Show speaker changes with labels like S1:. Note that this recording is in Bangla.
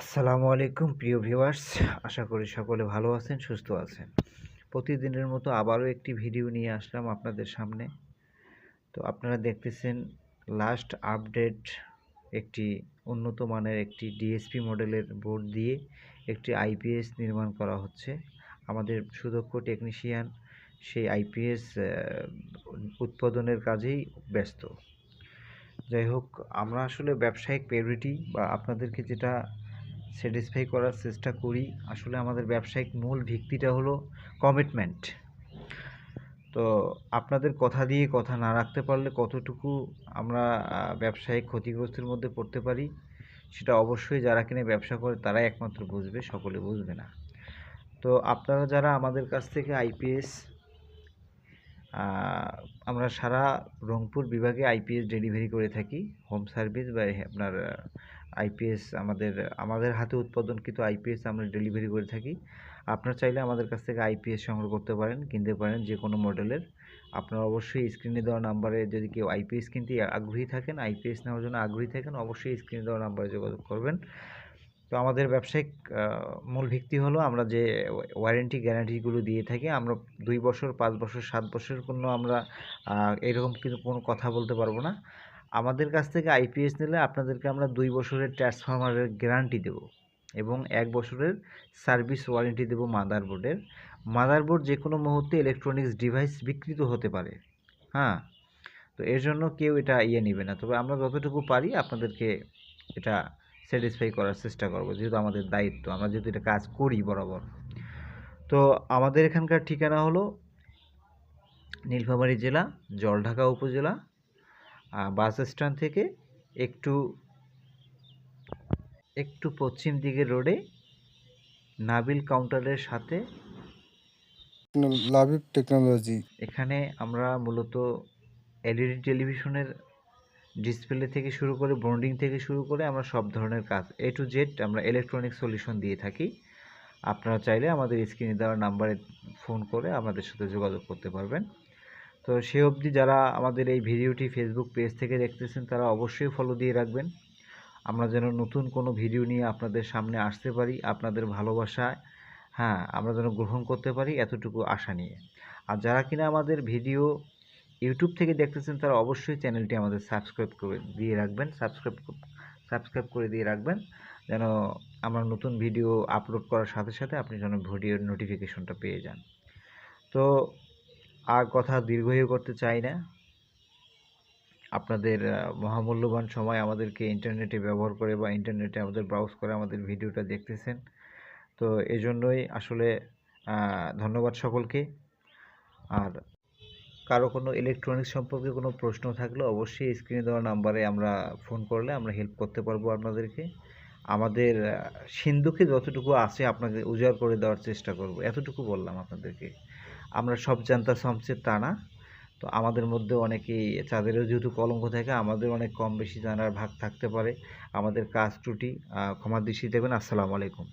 S1: আসসালামু আলাইকুম, প্রিয় ভিউয়ার্স। আশা করি সকলে ভালো আছেন, সুস্থ আছেন। প্রতিদিনের মতো আবারও একটি ভিডিও নিয়ে আসলাম আপনাদের সামনে। তো আপনারা দেখতেছেন লাস্ট আপডেট একটি উন্নত মানের একটি ডিএসপি মডেলের বোর্ড দিয়ে একটি আইপিএস নির্মাণ করা হচ্ছে। আমাদের সুদক্ষ টেকনিশিয়ান সেই আইপিএস উৎপাদনের কাজেই ব্যস্ত। যাই হোক, আমরা আসলে ব্যবসায়িক প্রায়োরিটি বা আপনাদেরকে যেটা স্যাটিসফাই করার চেষ্টা করি। আসলে আমাদের ব্যবসায়িক মূল ভিত্তিটা হলো কমিটমেন্ট তো আপনাদের কথা দিয়ে কথা না রাখতে পারলে কতটুকু আমরা ব্যবসায়িক ক্ষতিগ্রস্তের মধ্যে পড়তে পারি, সেটা অবশ্যই যারা কিনে ব্যবসা করে তারাই একমাত্র বুঝবে, সকলে বুঝবে না। তো আপনারা যারা আমাদের কাছ থেকে আইপিএস আমরা সারা রংপুর বিভাগে আইপিএস ডেলিভারি করে থাকি। হোম সার্ভিস বা আপনার আইপিএস আমাদের আমাদের হাতে উৎপাদনকৃত আইপিএস আমরা ডেলিভারি করে থাকি। আপনার চাইলে আমাদের কাছ থেকে আইপিএস সংগ্রহ করতে পারেন, কিনতে পারেন যে কোনো মডেলের। আপনারা অবশ্যই স্ক্রিনে দেওয়া নাম্বারে যদি কেউ আইপিএস কিনতে আগ্রহী থাকেন আইপিএস নেওয়ার জন্য আগ্রহী থাকেন, অবশ্যই স্ক্রিনে দেওয়া নাম্বারে যোগাযোগ করবেন। তো আমাদের ব্যবসায়িক মূল ভিত্তি হলো আমরা যে ওয়ারেন্টি গ্যারান্টিগুলো দিয়ে থাকি, আমরা দুই বছর, পাঁচ বছর, সাত বছর কোনো আমরা এরকম কিন্তু কোনো কথা বলতে পারব না। আমাদের কাছ থেকে আইপিএস নিলে আপনাদেরকে আমরা দুই বছরের ট্রান্সফরমারের গ্যারান্টি দেব এবং এক বছরের সার্ভিস ওয়ারেন্টি দেব মাদারবোর্ডের মাদারবোর্ড যে কোনো মুহূর্তে ইলেকট্রনিক্স ডিভাইস বিকৃত হতে পারে হ্যাঁ? তো এর জন্য কেউ এটা ইয়ে নেবে না। তবে আমরা যতটুকু পারি আপনাদেরকে এটা স্যাটিসফাই করার চেষ্টা করব, যেহেতু আমাদের দায়িত্ব। আমরা যেহেতু এটা কাজ করি বরাবর। তো আমাদের এখানকার ঠিকানা হলো নীলফামারী জেলা, জলঢাকা উপজেলা বাস স্ট্যান্ড থেকে একটু একটু পশ্চিম দিকের রোডে নাবিল কাউন্টারের সাথে
S2: লাভিব টেকনোলজি
S1: এখানে আমরা মূলত এলইডি টেলিভিশনের ডিসপ্লে থেকে শুরু করে বন্ডিং থেকে শুরু করে আমরা সব ধরনের কাজ এ টু জেড আমরা ইলেকট্রনিক সলিউশন দিয়ে থাকি। আপনারা চাইলে আমাদের স্ক্রিনে দেওয়ার নাম্বারে ফোন করে আমাদের সাথে যোগাযোগ করতে পারবেন। তো সে অবধি যারা আমাদের এই ভিডিওটি ফেসবুক পেজ থেকে দেখতেছেন, তারা অবশ্যই ফলো দিয়ে রাখবেন। আমরা যেন নতুন কোনো ভিডিও নিয়ে আপনাদের সামনে আসতে পারি, আপনাদের ভালোবাসায় হ্যাঁ আমরা যেন গ্রহণ করতে পারি এতটুকু আশা নিয়ে। আর যারা কিনা আমাদের ভিডিও ইউটিউব থেকে দেখতেছেন, তারা অবশ্যই চ্যানেলটি আমাদের সাবস্ক্রাইব করে দিয়ে রাখবেন সাবস্ক্রাইব সাবস্ক্রাইব করে দিয়ে রাখবেন, যেন আমরা নতুন ভিডিও আপলোড করার সাথে সাথে আপনি যেন ভিডিওর নোটিফিকেশনটা পেয়ে যান। তো আর কথা দীর্ঘই করতে চাই না। আপনাদের মহামূল্যবান সময় আমাদেরকে ইন্টারনেটে ব্যবহার করে বা ইন্টারনেটে আমাদের ব্রাউজ করে আমাদের ভিডিওটা দেখতেছেন। তো এজন্যই আসলে ধন্যবাদ সকলকে। আর কারও কোনো ইলেকট্রনিক্স সম্পর্কে কোনো প্রশ্ন থাকলে অবশ্যই স্ক্রিনে দেওয়া নাম্বারে আমরা ফোন করলে আমরা হেল্প করতে পারব আপনাদেরকে। আমাদের সিন্ধুকে যতটুকু আছে আপনাকে উজাড় করে দেওয়ার চেষ্টা করব। এতটুকু বললাম আপনাদেরকে। আমরা সব জানতা তা না। তো আমাদের মধ্যে অনেকেই চাঁদেরও যেহেতু কলঙ্ক থাকে, আমাদের অনেক কম বেশি জানার ভাগ থাকতে পারে। আমাদের কাজ ত্রুটি ক্ষমা দৃষ্টি দেবেন আসসালামু আলাইকুম।